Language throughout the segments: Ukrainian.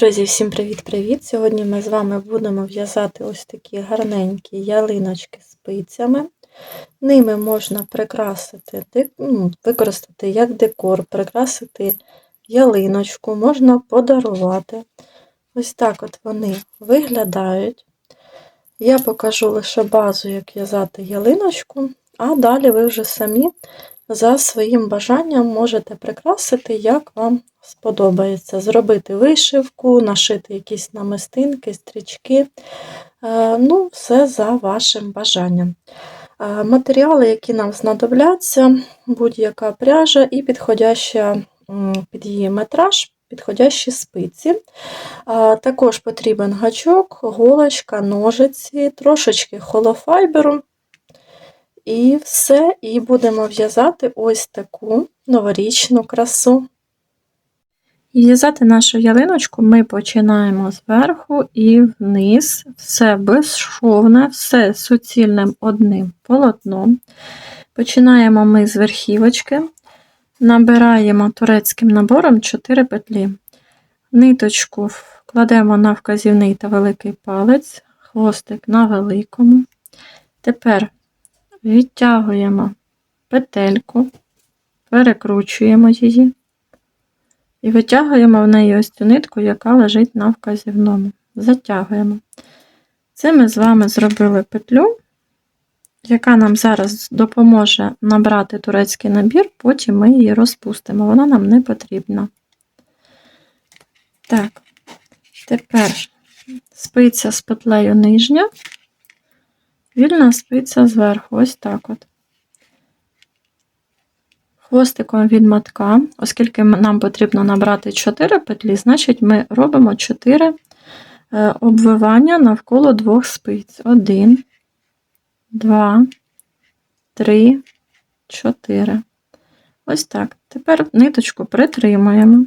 Друзі, всім привіт-привіт! Сьогодні ми з вами будемо в'язати ось такі гарненькі ялиночки спицями. Ними можна прикрасити, ну, використати як декор, прикрасити ялиночку, можна подарувати. Ось так от вони виглядають. Я покажу лише базу, як в'язати ялиночку, а далі ви вже самі за своїм бажанням можете прикрасити, як вам сподобається. Зробити вишивку, нашити якісь намистинки, стрічки. Е, Ну, все за вашим бажанням. Е, Матеріали, які нам знадобляться, будь-яка пряжа і підходяща під її метраж, підходящі спиці. Також потрібен гачок, голочка, ножиці, трошечки холофайберу. І все, і будемо в'язати ось таку новорічну красу. І В'язати нашу ялиночку ми починаємо зверху і вниз, все безшовне, все суцільним одним полотном. Починаємо ми з верхівочки, набираємо турецьким набором 4 петлі. Ниточку вкладемо на вказівний та великий палець, хвостик на великому. Тепер відтягуємо петельку, перекручуємо її і витягуємо в неї ось цю нитку, яка лежить на вказівному. Затягуємо. Це ми з вами зробили петлю, яка нам зараз допоможе набрати турецький набір, потім ми її розпустимо, вона нам не потрібна. Так, тепер спиця з петлею нижня, вільна спиця зверху, ось так от. Хвостиком від матка, оскільки нам потрібно набрати 4 петлі, значить ми робимо 4 е, обвивання навколо двох спиць. 1, 2, 3, 4. Ось так. Тепер ниточку притримуємо.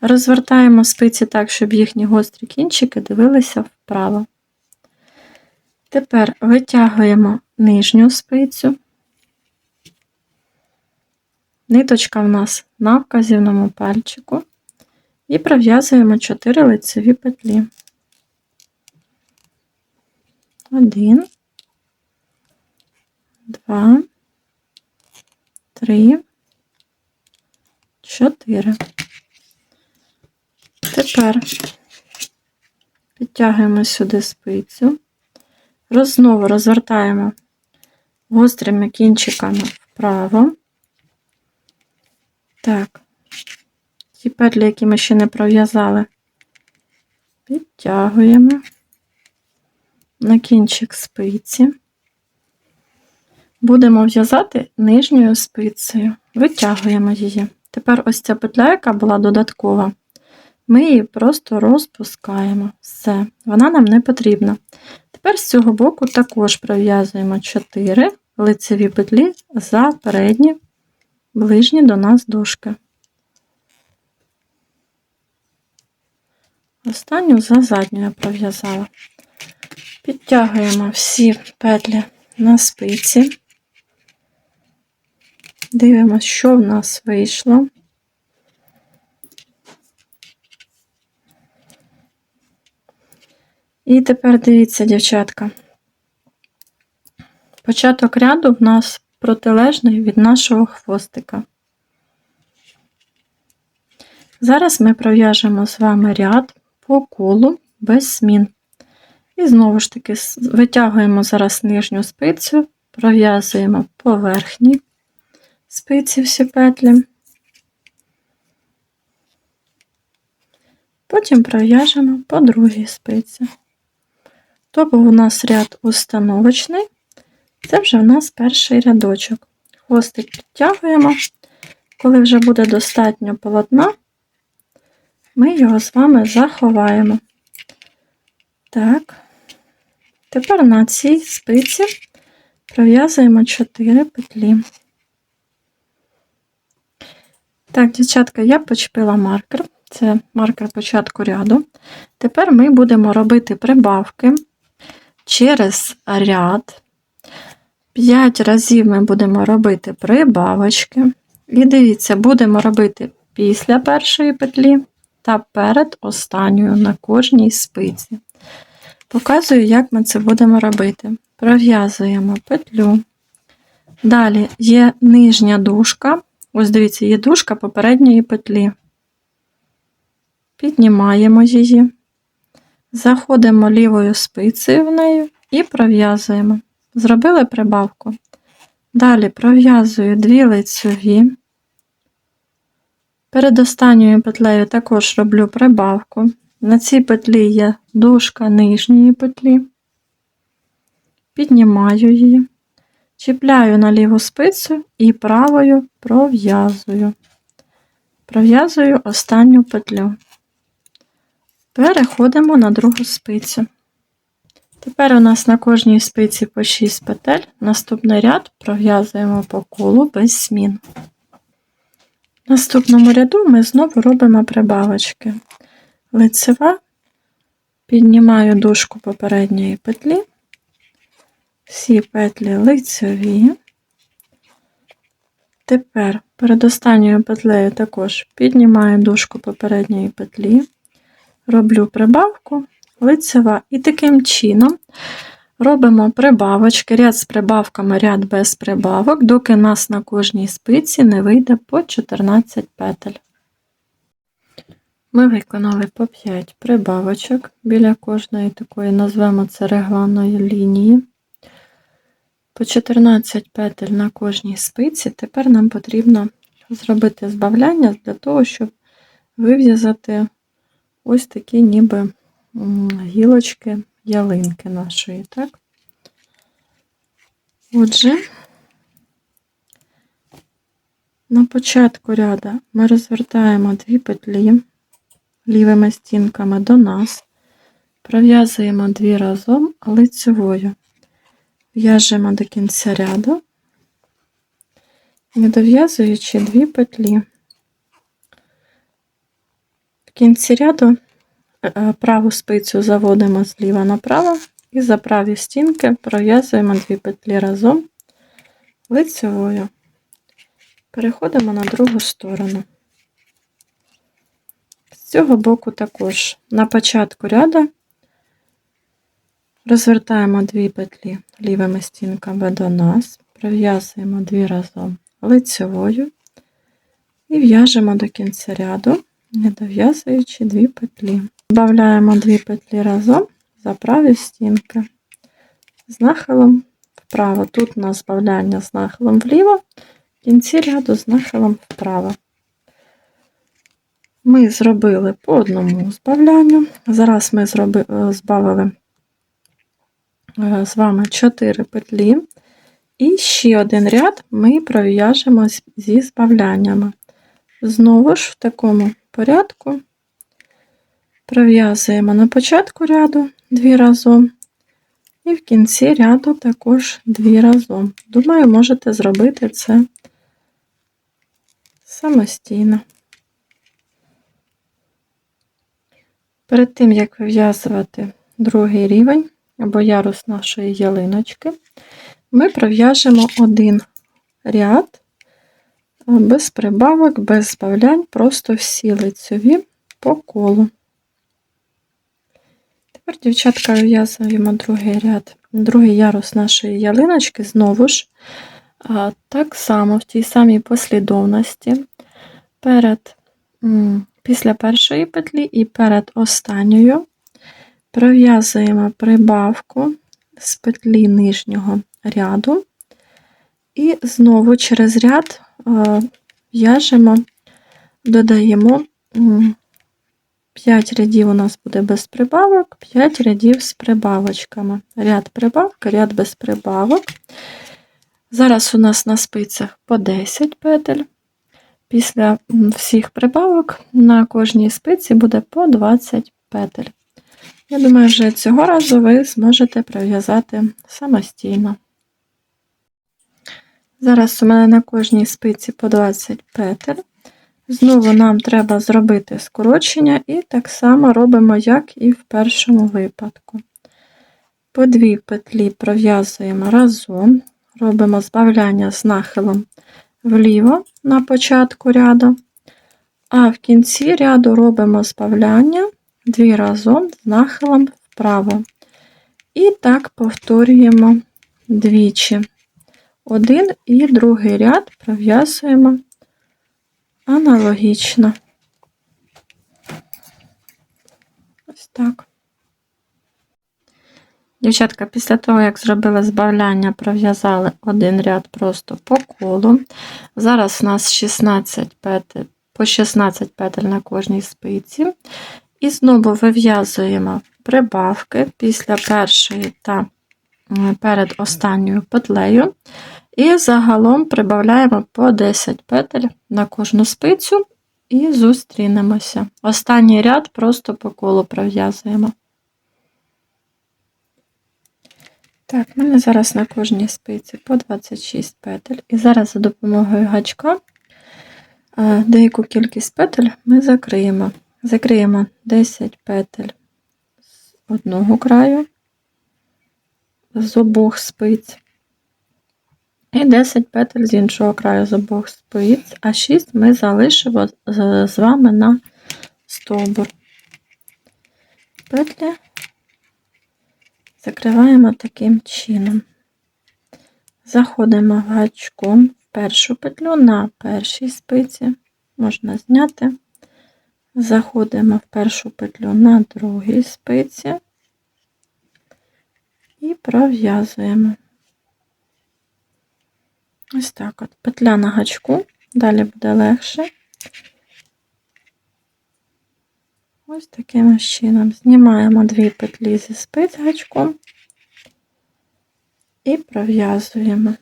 Розвертаємо спиці так, щоб їхні гострі кінчики дивилися вправо. Тепер витягуємо нижню спицю. Ниточка в нас на вказівному пальчику і пров'язуємо 4 лицеві петлі. Один, два, три, чотири. Тепер підтягуємо сюди спицю, роз- знову розвертаємо гострими кінчиками вправо. Так, ті петлі, які ми ще не пров'язали, підтягуємо на кінчик спиці. Будемо в'язати нижньою спицею, витягуємо її. Тепер ось ця петля, яка була додаткова, ми її просто розпускаємо. Все, вона нам не потрібна. Тепер з цього боку також пров'язуємо 4 лицеві петлі за передні ближні до нас дошки. Останню за задню я пров'язала. Підтягуємо всі петлі на спиці. Дивимося, що в нас вийшло. І тепер дивіться, дівчатка. Початок ряду в нас протилежний від нашого хвостика. Зараз ми пров'яжемо з вами ряд по колу без змін. І знову ж таки витягуємо зараз нижню спицю, пров'язуємо по верхній спиці всі петлі. Потім пров'яжемо по другій спиці. То був у нас ряд установочний, це вже у нас перший рядочок. Хвостик підтягуємо. Коли вже буде достатньо полотна, ми його з вами заховаємо. Так, тепер на цій спиці пров'язуємо 4 петлі. Так, дівчатка, я почепила маркер, це маркер початку ряду. Тепер ми будемо робити прибавки через ряд. 5 разів ми будемо робити прибавочки. І дивіться, будемо робити після першої петлі та перед останньою на кожній спиці. Показую, як ми це будемо робити. Пров'язуємо петлю. Далі є нижня дужка. Ось дивіться, є дужка попередньої петлі. Піднімаємо її, заходимо лівою спицею в неї і пров'язуємо. Зробили прибавку. Далі пров'язую дві лицьові. Перед останньою петлею також роблю прибавку. На цій петлі є дужка нижньої петлі, піднімаю її, чіпляю на ліву спицю і правою пров'язую. Пров'язую останню петлю. Переходимо на другу спицю. Тепер у нас на кожній спиці по 6 петель. Наступний ряд пров'язуємо по колу без змін. В наступному ряду ми знову робимо прибавочки. Лицева, піднімаю дужку попередньої петлі, всі петлі лицеві. Тепер перед останньою петлею також піднімаю дужку попередньої петлі, роблю прибавку, лицева. І таким чином робимо прибавочки, ряд з прибавками, ряд без прибавок, доки нас на кожній спиці не вийде по 14 петель. Ми виконали по 5 прибавочок біля кожної такої, назвемо це регланної лінії. По 14 петель на кожній спиці. Тепер нам потрібно зробити збавляння для того, щоб вив'язати ось такі ніби гілочки ялинки нашої, так? Отже, на початку ряда ми розвертаємо дві петлі лівими стінками до нас, пров'язуємо дві разом лицевою, в'яжемо до кінця ряду, не дов'язуючи дві петлі. В кінці ряду е, праву спицю заводимо зліва направо і за праві стінки пров'язуємо дві петлі разом лицевою. Переходимо на другу сторону З цього боку також на початку ряду розвертаємо дві петлі лівими стінками до нас, пров'язуємо дві разом лицевою і в'яжемо до кінця ряду, не дов'язуючи дві петлі. Добавляємо дві петлі разом за праві стінки з нахилом вправо. Тут у нас збавляння з нахилом вліво, в кінці ряду з нахилом вправо. Ми зробили по одному збавлянню. Зараз ми зроби, е, збавили е, з вами 4 петлі, і ще один ряд ми пров'яжемо зі збавляннями. Знову ж в такому порядку пров'язуємо на початку ряду дві разом, і в кінці ряду також дві разом. Думаю, можете зробити це самостійно. Перед тим, як вив'язувати другий рівень або ярус нашої ялиночки, ми пров'яжемо один ряд без прибавок, без збавлянь, просто всі лицеві по колу. Тепер, дівчатка, вив'язуємо другий ряд, другий ярус нашої ялиночки, знову ж, так само в тій самій послідовності перед Після першої петлі і перед останньою пров'язуємо прибавку з петлі нижнього ряду, і знову через ряд в'яжемо, додаємо 5 рядів у нас буде без прибавок, 5 рядів з прибавочками. Ряд прибавки, ряд без прибавок. Зараз у нас на спицях по 10 петель. Після всіх прибавок на кожній спиці буде по 20 петель. Я думаю, вже цього разу ви зможете пров'язати самостійно. Зараз у мене на кожній спиці по 20 петель. Знову нам треба зробити скорочення, і так само робимо, як і в першому випадку. По дві петлі пров'язуємо разом, робимо збавляння з нахилом вліво на початку ряду, А в кінці ряду робимо збавляння дві разом з нахилом вправо. І так повторюємо двічі. Один і другий ряд пров'язуємо аналогічно. Ось так. Дівчатка, після того, як зробили збавляння, пров'язали один ряд просто по колу. Зараз у нас 16 петель, по 16 петель на кожній спиці. І знову вив'язуємо прибавки після першої та перед останньою петлею. І загалом прибавляємо по 10 петель на кожну спицю і зустрінемося. Останній ряд просто по колу пров'язуємо. Так, в мене зараз на кожній спиці по 26 петель. І зараз за допомогою гачка деяку кількість петель ми закриємо. Закриємо 10 петель з одного краю, з обох спиць. І 10 петель з іншого краю з обох спиць, а 6 ми залишимо з вами на стовбур. Петлі закриваємо таким чином. Заходимо гачком в першу петлю на першій спиці, можна зняти. Заходимо в першу петлю на другій спиці і пров'язуємо. Ось так от. Петля на гачку, далі буде легше. Ось таким чином. Знімаємо дві петлі зі спиць гачком і пров'язуємо.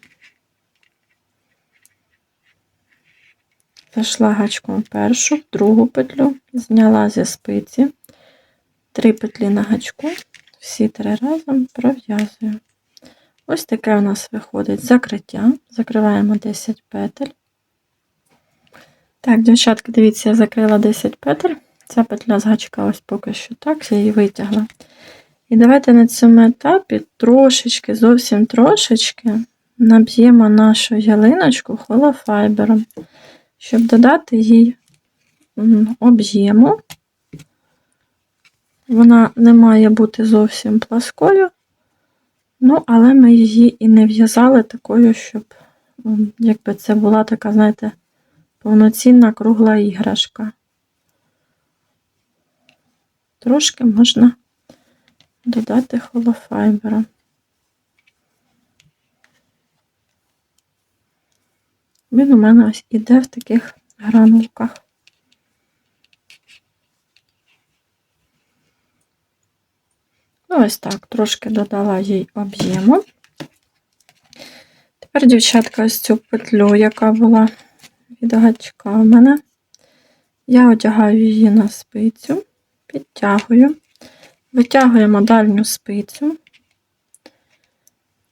Зайшла гачком в першу, в другу петлю, зняла зі спиці, три петлі на гачку, всі три разом пров'язую. Ось таке у нас виходить закриття. Закриваємо 10 петель. Так, дівчатки, дивіться, я закрила 10 петель. Ця петля з гачка ось поки що так, я її витягла. І давайте на цьому етапі трошечки, зовсім трошечки наб'ємо нашу ялиночку холофайбером, щоб додати їй об'єму. Вона не має бути зовсім пласкою, ну, але ми її і не в'язали такою, щоб, якби це була така, знаєте, повноцінна кругла іграшка. Трошки можна додати холофайбера. Він у мене ось іде в таких гранулках. Ну, ось так, трошки додала їй об'єму. Тепер, дівчатка, ось цю петлю, яка була від гачка у мене, я одягаю її на спицю, підтягую, витягуємо дальню спицю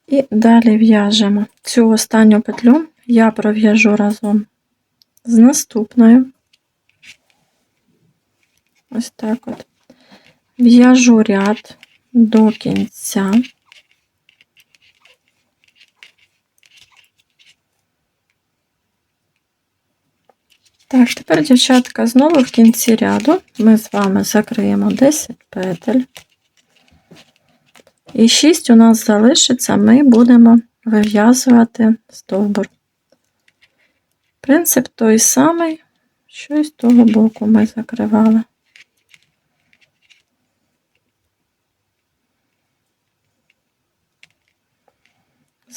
і далі в'яжемо цю останню петлю я пров'яжу разом з наступною. Ось так от. В'яжу ряд до кінця. Так, тепер, дівчатка, знову в кінці ряду ми з вами закриємо 10 петель. І 6 у нас залишиться, ми будемо вив'язувати стовбур. Принцип той самий, що і з того боку ми закривали.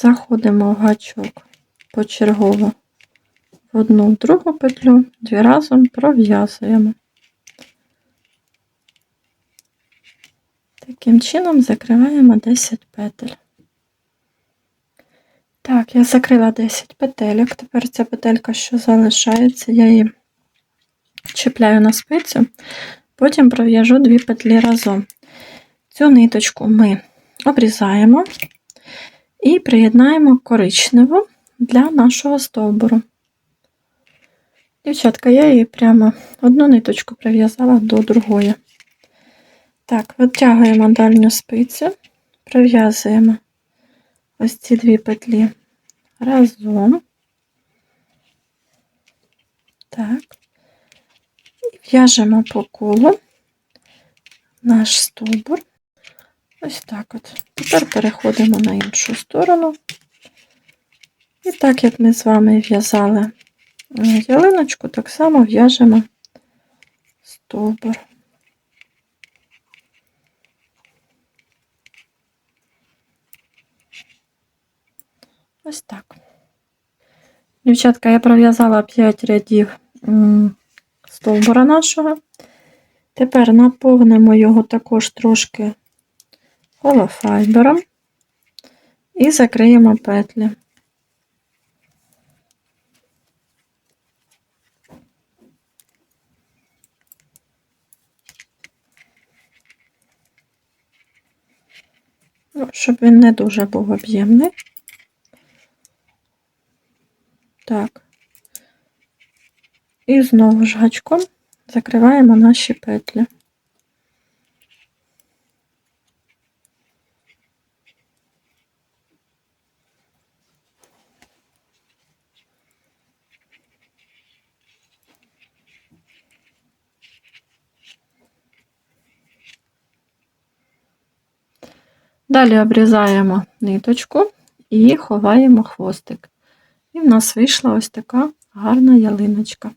Заходимо в гачок почергово в одну в другу петлю, дві разом пров'язуємо. Таким чином закриваємо 10 петель. Так, я закрила 10 петельок. Тепер ця петелька, що залишається, я її чіпляю на спицю, потім пров'яжу дві петлі разом. Цю ниточку ми обрізаємо і приєднаємо коричневу для нашого стовбуру. Дівчатка, я її прямо одну ниточку прив'язала до другої. Так, витягуємо дальню спицю, пров'язуємо ось ці дві петлі разом. Так. В'яжемо по колу наш стовбур. Ось так от. Тепер переходимо на іншу сторону. І так як ми з вами в'язали е, ялиночку, так само в'яжемо стовбур. Ось так. Дівчатка, я пров'язала 5 рядів стовбура нашого. Тепер наповнимо його також трошки холофайбером і закриємо петлі. Ну, щоб він не дуже був об'ємний. Так. І знову ж гачком закриваємо наші петлі. Далі обрізаємо ниточку і ховаємо хвостик. І в нас вийшла ось така гарна ялиночка.